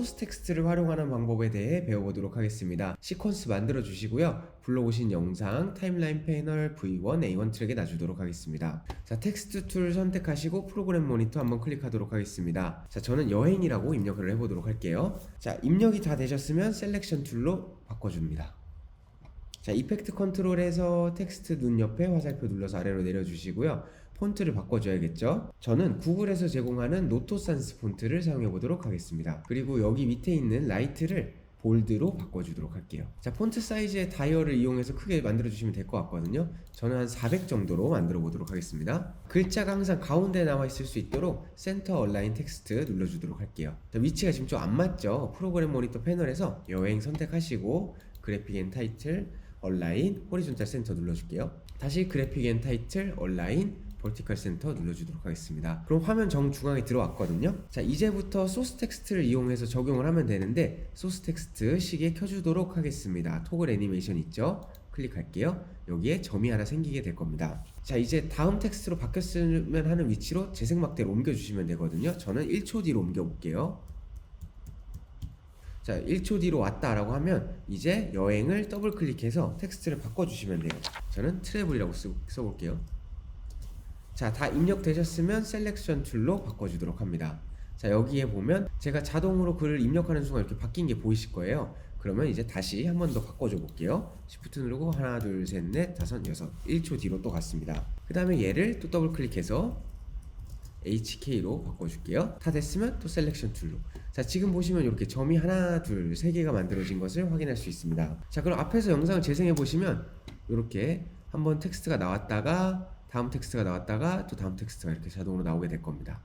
소스 텍스트를 활용하는 방법에 대해 배워보도록 하겠습니다. 시퀀스 만들어 주시고요. 불러오신 영상 타임라인 패널 V1, A1 트랙에 놔주도록 하겠습니다. 자, 텍스트 툴 선택하시고 프로그램 모니터 한번 클릭하도록 하겠습니다. 자, 저는 여행이라고 입력을 해보도록 할게요. 자, 입력이 다 되셨으면 셀렉션 툴로 바꿔줍니다. 자, 이펙트 컨트롤에서 텍스트 눈 옆에 화살표 눌러서 아래로 내려주시고요. 폰트를 바꿔줘야겠죠? 저는 구글에서 제공하는 노토산스 폰트를 사용해 보도록 하겠습니다. 그리고 여기 밑에 있는 라이트를 볼드로 바꿔주도록 할게요. 자, 폰트 사이즈의 다이얼을 이용해서 크게 만들어 주시면 될 것 같거든요. 저는 한 400 정도로 만들어 보도록 하겠습니다. 글자가 항상 가운데 나와 있을 수 있도록 센터 얼라인 텍스트 눌러주도록 할게요. 자, 위치가 지금 좀 안 맞죠? 프로그램 모니터 패널에서 여행 선택하시고 그래픽 앤 타이틀, 얼라인, 호리존탈 센터 눌러줄게요. 다시 그래픽 앤 타이틀, 얼라인, 벌티컬 센터 눌러주도록 하겠습니다. 그럼 화면 정중앙에 들어왔거든요. 자, 이제부터 소스 텍스트를 이용해서 적용을 하면 되는데 소스 텍스트 시계 켜주도록 하겠습니다. 토글 애니메이션 있죠? 클릭할게요. 여기에 점이 하나 생기게 될 겁니다. 자, 이제 다음 텍스트로 바뀌었으면 하는 위치로 재생막대로 옮겨주시면 되거든요. 저는 1초 뒤로 옮겨볼게요. 자, 1초 뒤로 왔다라고 하면 이제 여행을 더블 클릭해서 텍스트를 바꿔주시면 돼요. 저는 트래블이라고 쓰, 써볼게요. 자, 다 입력되셨으면 셀렉션 툴로 바꿔주도록 합니다. 자, 여기에 보면 제가 자동으로 글을 입력하는 순간 이렇게 바뀐 게 보이실 거예요. 그러면 이제 다시 한 번 더 바꿔줘 볼게요. Shift 누르고 하나, 둘, 셋, 넷, 다섯, 여섯, 1초 뒤로 또 갔습니다. 그 다음에 얘를 또 더블 클릭해서 HK로 바꿔줄게요. 다 됐으면 또 셀렉션 툴로. 자, 지금 보시면 이렇게 점이 하나, 둘, 세 개가 만들어진 것을 확인할 수 있습니다. 자, 그럼 앞에서 영상을 재생해 보시면 이렇게 한번 텍스트가 나왔다가 다음 텍스트가 나왔다가 또 다음 텍스트가 이렇게 자동으로 나오게 될 겁니다.